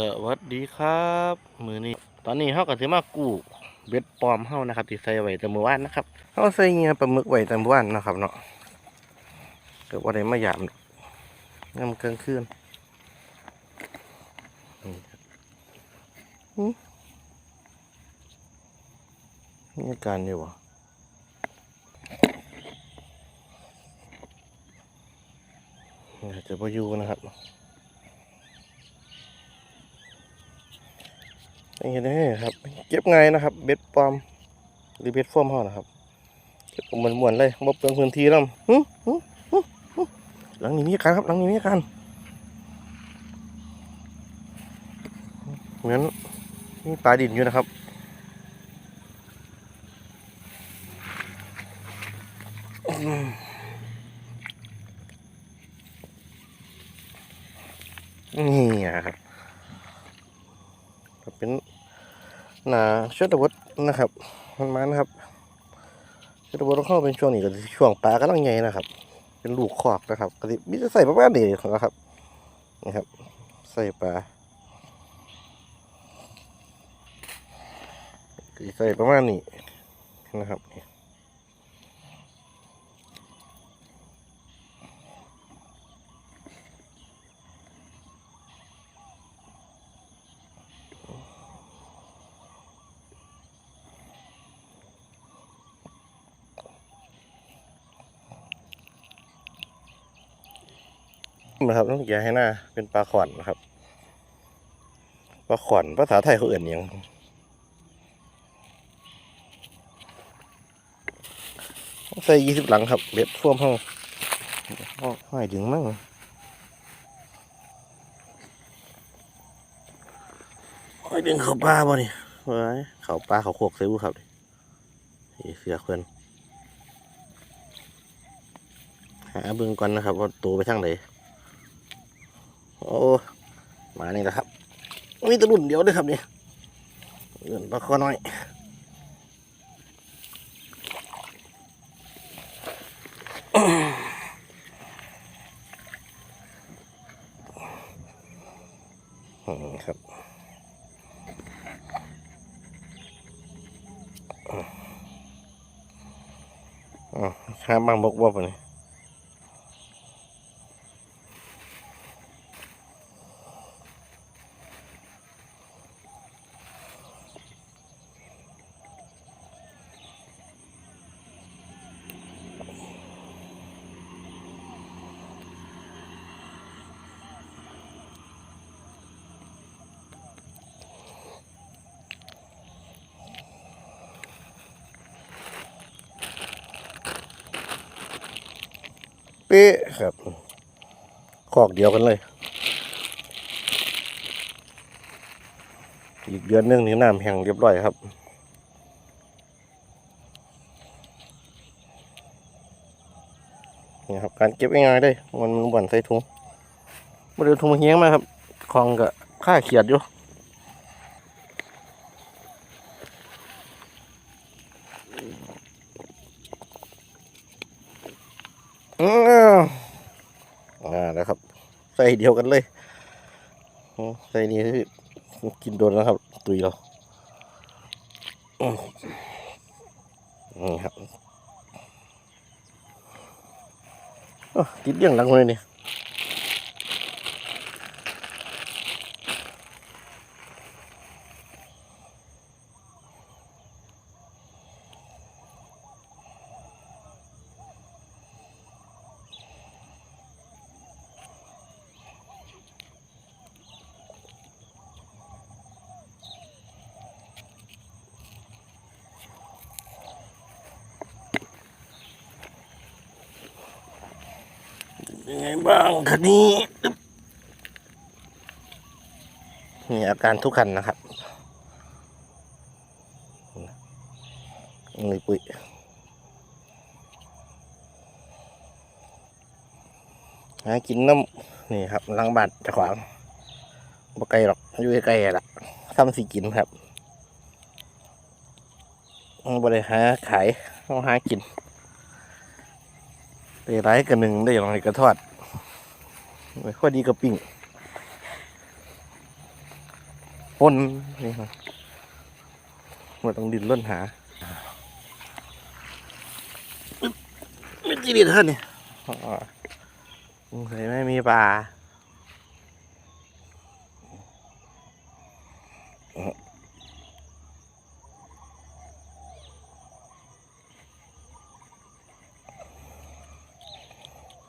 สวัสดีครับ มือนี้ ตอนนี้เฮาก็สิมากู้เบ็ดปลอมเฮานะครับที่ใส่ไว้แต่เมื่อวานนะครับเฮาใส่เงียปลาหมึกไว้แต่เมื่อวานนะครับเนาะเกิดว่าได้มายามยามกลางคืนนี่การอยู่บ่จะพออยู่นะครับ นี่เห็นไหมครับ เก็บไงายนะครับ เบ็ดปลอมหรือเบ็ดโฟมห่อนะครับ เก็บมันมวนเลยบ่เปลืองพื้นที่แล้วหึหึหึหลังนี้มีการครับ หลังนี้มีการเหมือนมีปลาดินอยู่นะครับนี่ครับ เป็นหนาเชือดบดนะครับมันมานะครับเชือดบดต้องเข้าเป็นช่วงนี้ก็สิช่วงปลากำลังใหญ่นะครับ เป็นลูกคอกนะครับก็สิมีจะใส่ประมาณนี้นะครับนะครับใส่ปลาใส่ประมาณนี้นะครับ นะครับต้องอย่าให้หน้าเป็นปลาขอนนะครับปลาขอนภาษาไทยเขาเอื่นหยังต้องใส่ยี่สิบหลังครับเบ็ดท่วมห้องห้อยดึงมั่งห้อยดึงเขาปลาบ่นี่เฮ้ยเขาปลาเขาโคกใส่บุครับนี่เสือเพื่อนหาเบิ่งก่อนนะครับว่าตัวไปทางไหน โอ้มานี่แหละครับมีตะรุ่นเดียวด้วยครับเนี่ยเงินปลาคอน้อยครับอ๋อข้ามบางบกบ่ปะเนี่ย เป๊ะครับคอกเดียวกันเลย อีกเดือนนึงนี่น้ำแห้งเรียบร้อยครับนี่ครับการเก็บง่ายๆได้มันมันบ่อนใส่ถุงมาเดือถุงมาเฮี้ยงมาครับคลองกับค่าเขียดอยู่ อืออ่านะครับ ใส่เดียวกันเลยใส่นี้ที่กินโดนแล้วครับ ตุยเราอืมนี่ครับติดเรื่องหลังเลยนี่ย งไงบ้างคันนี้อึ๊บนี่อาการทุกขันนะครับนี่ปุ๋ยหากินน้ำนี่ครับลังบาดจะขวางบ่ไกลหรอกอยู่ใกล้ๆละทำสิกินครับบ่ได้หาขายต้องหากิน ได้ร้ายกันหนึ่งได้อย่างไรกระทอดไว้พอดีกับปิ้งปนนี่ครับมันต้องดินล้นหาไม่จีดีเท่านี่อ๋อสงสัยไม่มีปลา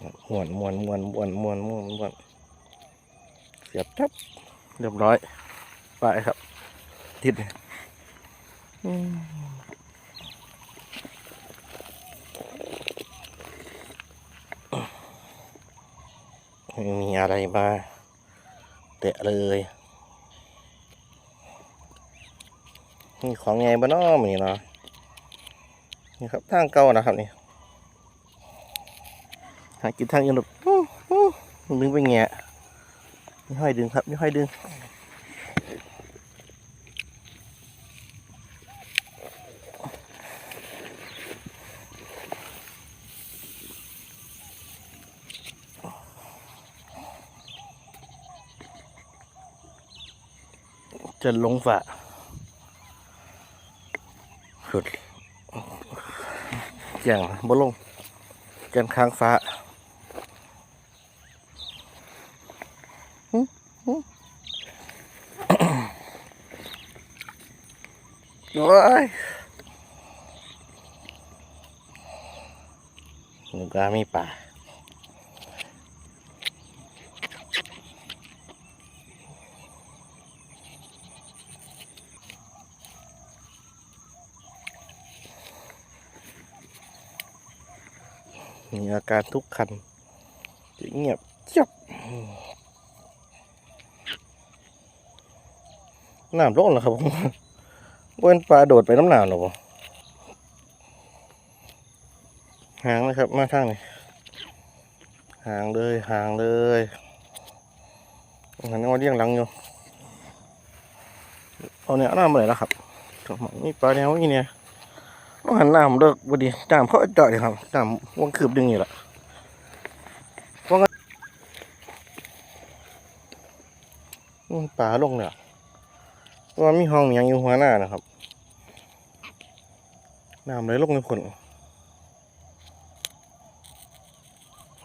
ม้วนม้วนม้วนม้วนม้วนม้วนม้วนเสียบทับเรียบร้อย ไปครับทิศมไม่มีอะไรมาเตะเลยนี่ของไงบ้าน้อมีเนาะนี่ครับทางเก่านะครับนี่ หากินทางยังแบบหูหูดึงไปแง่ไม่ห้อยดึงครับไม่ห้อยดึงจะลงฝ่าสุดอย่างบ่ลงกันค้างฟ้า โอ้ยนึกว่ามีป่ามีอาการทุกคันจะ เงียบจับน้ำลงแล้วครับผมเว้นปลาโดดไปน้ำหนาวหรอผมหางนะครับ มาทางนี้หางเลยหางเลยหันมาเลี้ยงหลังอยู่เอาเนี่ยน้ำมาเลยแล้วครับนี่ปลาแนวนี้เนี่ยว่าหันน้ำเลิกพอดีน้ำเขาเจาะเลยครับน้ำวังคืบดึงอยู่ละว่างั้นอืมป่าลงเนี่ยว่ามีห้องมียังอยู่หัวหน้านะครับ น้ำไหลลงในผล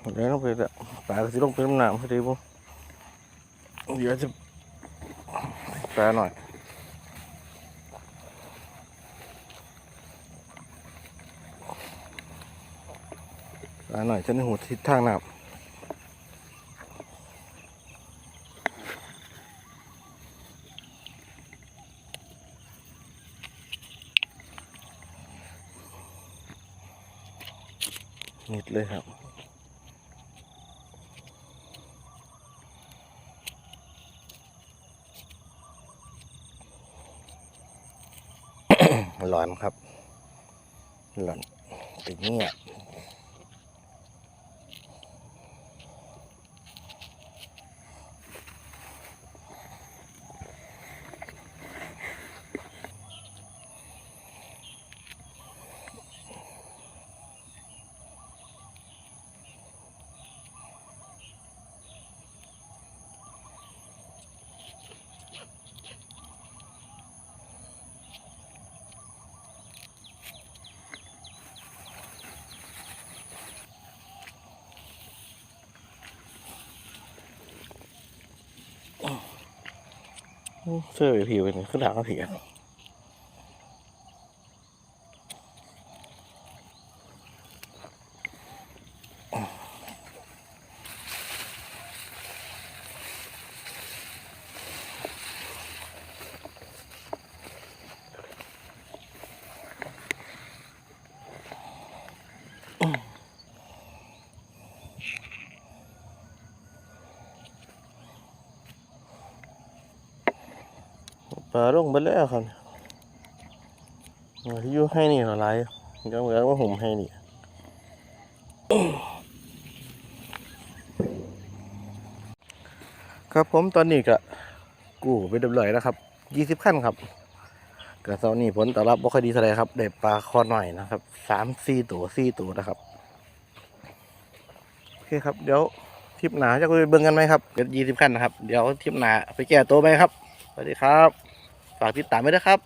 หมดแลยลงไปละป่าก็สิลงไปน้ำน้ำพอดีปุ๊เดี๋ยวจะแปลหน่อยอ่าหน่อยจะในหูทิศทางน้ำนิดเลยครับ หลอนครับ หลอนติดเงียบ เสื้อผิวเป็นขึ้นหลังก็ผีอะ ปลาลงไปแล้วครับอยู่ให้นี่เหรอไรก็เหมือนว่าผมให้นี่ครับผมตอนนี้ก็กู้ไปเรียบร้อยแล้วครับยี่สิบขั้นครับก็ตอนนี้ผลตอบรับบ่ค่อยดีเท่าไรครับได้ปลาคอหน่อยนะครับสามสี่ตัวสี่ตัวนะครับโอเคครับเดี๋ยวทิปหนาจะไปเบิ่งกันไหมครับเกิดยี่สิบขั้นนะครับ เดี๋ยวทิปหนาไปแก้ตัวไหมครับสวัสดีครับ ฝากติดตามไว้ด้ครับ